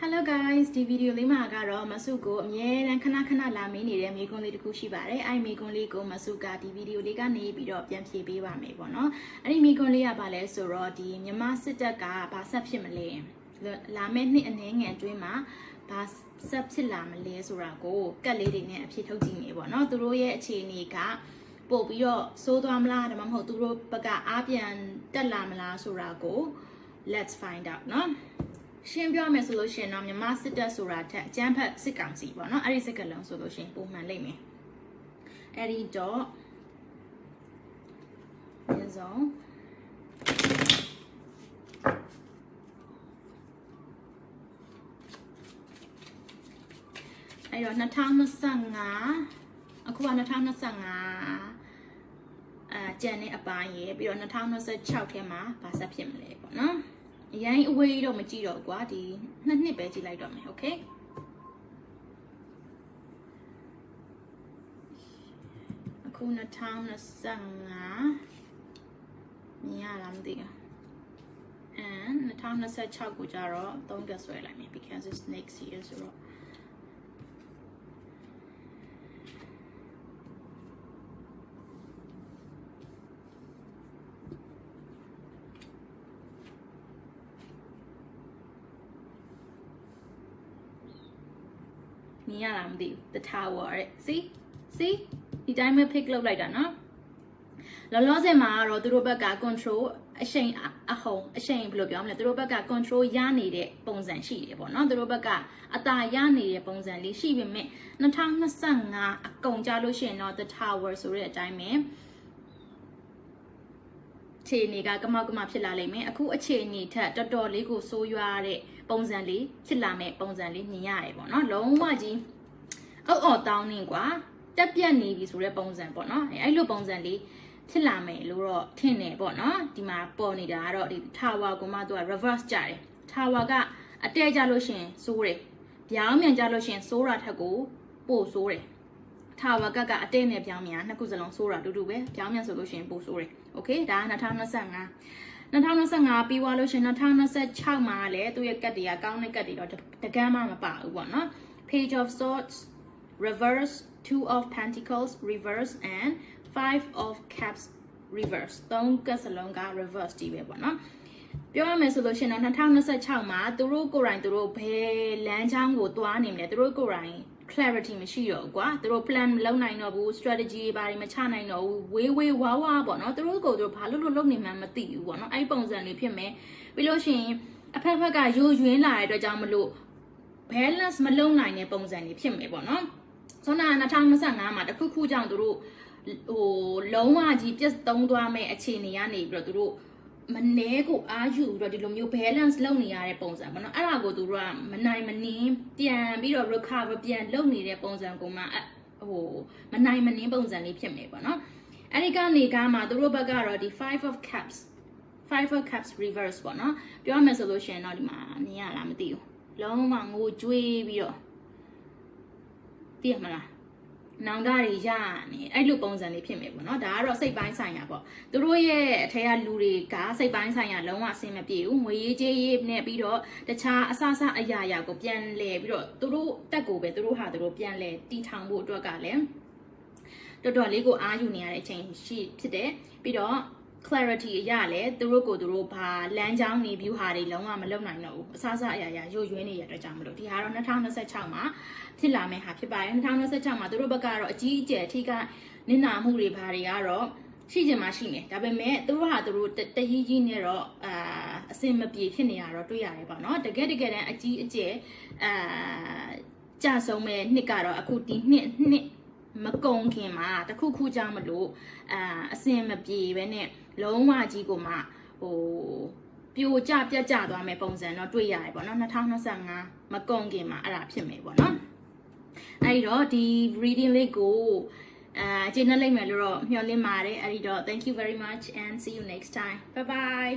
Hello guys ဒီဗီဒီယိုလေးမှာကတော့မဆုကိုအမြဲတမ်းခဏခဏလာမင်းနေတဲ့မိကွန်းလေးတစ်ခုရှိပါတယ်။အဲ့ဒီမိကွန်းလေးကိုမဆုကဒီဗီဒီယိုလေးကနေပြီးတော့ပြန်ဖြေပေးပါမယ်ပေါ့နော်။အဲ့ဒီမိကွန်းလေးကဘာလဲဆိုတော့ဒီမြန်မာစစ်တပ်ကဘာဆက်ဖြစ်မလဲ။လာမယ့်နှစ်အနည်းငယ်အတွင်းမှာဘာဆက်ဖြစ်လာမလဲဆိုတာကိုကက်လေးတွေနဲ့အဖြစ်ထုတ်ကြည့်နေပေါ့နော်။သူတို့ရဲ့အခြေအနေကပို့ပြီးတော့စိုးသွားမလားဒါမှမဟုတ်သူတို့ဘက်ကအားပြန်တက်လာမလားဆိုတာကို let's find out เนาะ ရှင်းပြောမယ်ဆိုလို့ရှိရင်တော့မြမစစ်တပ်ဆိုတာထက်အကျန်းဖက်စစ်ကောင်စီပေါ့နော်အဲ့ဒီစကလုံးဆိုလို့ရှိရင်ပုံမှန်လိမ့်မယ်အဲ့ဒီတော့ရဆုံးအဲ့တော့2025အခုက2025အဲကျန်တဲ့အပိုင်းရေပြီးတော့2026ထဲမှာဗာဆက်ဖြစ်မလဲပေါ့နော် အရင်အဝေးတော့မကြည့်တော့ကွာဒီနှစ်နှစ်ပဲကြည့်လိုက်တော့မယ်โอเคအခု2025မြင်ရလားမသိဘူး and 2026ကိုကြတော့3ကဆွဲလိုက်မယ် because it's next year ဆိုတော့ မြင်ရလားမသိဘူး the tower တဲ့ see see ဒီတိုင်းပဲ pick လုပ်လိုက်တာနော်လောလောဆယ်မှာကတော့သူတို့ဘက်က control အရှိန်အဟုန်အရှိန်ဘယ်လိုပြောမလဲသူတို့ဘက်က control ရနေတဲ့ပုံစံရှိတယ်ပေါ့နော်သူတို့ဘက်ကအတာရနေတဲ့ပုံစံလေးရှိပေမဲ့2025အကုန်ကြလို့ရှိရင်တော့ the tower ဆိုတဲ့အတိုင်းပဲ ခြေအနေကကမောက်ကမဖြစ်လာလိမ့်မယ်အခုအခြေအနေထက်တော်တော်လေးကိုဆိုးရွားတဲ့ပုံစံလေးဖြစ်လာမဲ့ပုံစံလေးမြင်ရတယ်ပေါ့နော်လုံးဝကြီးအော်အော်တောင်းနေကွာတက်ပြက်နေပြီဆိုတဲ့ပုံစံပေါ့နော်အဲအဲ့လိုပုံစံလေးဖြစ်လာမယ်လို့တော့ထင်တယ်ပေါ့နော်ဒီမှာပေါ်နေတာကတော့ဒီထာဝါကမှသူက reverse ကြတယ်ထာဝါကအတဲကြလို့ရှင်စိုးတယ်ဗျောင်းမြန်ကြလို့ရှင်စိုးတာထက်ကိုပို့စိုးတယ် tower ကကအတဲနဲ့ပြောင်းမြန်နှစ်ခုစလုံးစိုးတာတူတူပဲပြောင်းမြန်ဆိုလို့ရှင်ပို့စိုးတယ်โอเคဒါက2025 2025ပြီးသွားလို့ရှင်2026မှာလည်းသူ့ရဲ့ကတ်တွေကကောင်းတဲ့ကတ်တွေတော့တကမ်းမှမပါဘူးပေါ့နော် page of swords reverse two of pentacles reverse and five of cups reverse သုံးကတ်စလုံးက reverse ကြီးပဲပေါ့နော် ပြောရမယ်ဆိုလို့ရှိရင်တော့2026မှာသူတို့ကိုယ်တိုင်သူတို့ဘယ်လမ်းကြောင်းကိုသွားနေမလဲသူတို့ကိုယ်တိုင် clarity မရှိတော့ဘူးကွာသူတို့ plan မလုပ်နိုင်တော့ဘူး strategy တွေဘာတွေမချနိုင်တော့ဘူးဝေးဝေးဝါးဝါပေါ့နော်သူတို့ကိုယ်သူတို့ဘာလို့လို့လုပ်နေမှန်းမသိဘူးပေါ့နော်အဲ့ဒီပုံစံလေးဖြစ်မယ်ပြီးလို့ရှိရင်အဖက်ဖက်ကယိုယွင်းလာတဲ့အတွက်ကြောင့်မလို့ balance မလုပ်နိုင်တဲ့ပုံစံလေးဖြစ်မယ်ပေါ့နော်ဆိုတော့2025မှာတခုခုကြောင့်သူတို့ဟိုလုံးဝကြီးပြတ်သုံးသွားမဲ့အခြေအနေကနေပြီးတော့သူတို့ မနှဲကိုအားယူပြီးတော့ဒီလိုမျိုး balance လုပ်နေရတဲ့ပုံစံပေါ့နော်အဲ့ဒါကိုသူတို့ကမနိုင်မနှင်းပြန်ပြီးတော့ recover ပြန်လုပ်နေတဲ့ပုံစံကိုမှဟိုမနိုင်မနှင်းပုံစံလေးဖြစ်မယ်ပေါ့နော်အဲ့ဒီကနေကမှသူတို့ဘက်ကတော့ဒီ five of cups five of cups reverse ပေါ့နော်ပြောရမယ်ဆိုလို့ရှိရင်တော့ဒီမှာမြင်ရလားမသိဘူးလုံးဝငိုကြွေးပြီးတော့သိရမလား နောင်တတွေရနေအဲ့လိုပုံစံလေးဖြစ်မယ်ပေါ့နော်ဒါကတော့စိတ်ပိုင်းဆိုင်ရာပေါ့သူတို့ရဲ့အထက်ကလူတွေကစိတ်ပိုင်းဆိုင်ရာလုံးဝအဆင်မပြေဘူးငွေရေးကြေးရေးနဲ့ပြီးတော့တခြားအဆအဆအရာရာကိုပြန်လဲပြီးတော့သူတို့တက်ကိုပဲသူတို့ဟာသူတို့ပြန်လဲတီထောင်ဖို့အတွက်ကလည်းတော်တော်လေးကိုအားယူနေရတဲ့အချိန်ရှိဖြစ်တယ်ပြီးတော့ clarity အရလည်းသူတို့ကိုသူတို့ဘာလမ်းကြောင်းနေ view ဟာတွေလုံးဝမလုံနိုင်တော့ဘူးအစားအစာအရာရာရွရွင်းနေရတဲ့ကြောင့်မလို့ဒီဟာတော့2026မှာဖြစ်လာမယ့်ဟာဖြစ်ပါတယ်2026မှာသူတို့ဘက်ကတော့အကြီးအကျယ်ထိကနစ်နာမှုတွေဘာတွေကတော့ရှိချင်မှရှိမယ်ဒါပေမဲ့သူတို့ဟာသူတို့တကြီးကြီးနဲ့တော့အာအစင်မပြေဖြစ်နေရတော့တွေ့ရတယ်ပေါ့နော်တကယ်တကယ်တမ်းအကြီးအကျယ်အာကြဆုံးမဲ့နှစ်ကတော့အခုဒီနှစ်နှစ် မကုံခင်မှာတခုခုကြောင့်မလို့အာအစင်မပြေပဲနဲ့လုံးဝကြီးကိုမှဟိုပြိုကျပြတ်ကျသွားမယ်ပုံစံတော့တွေ့ရတယ်ပေါ့နော်2025မကုံခင်မှာအဲ့ဒါဖြစ်မယ်ပေါ့နော်အဲ့တော့ဒီ reading လေးကိုအာကျင်းနေလိုက်မယ်လို့တော့မျှော်လင့်ပါတယ်အဲ့ဒီတော့ thank you very much and see you next time bye bye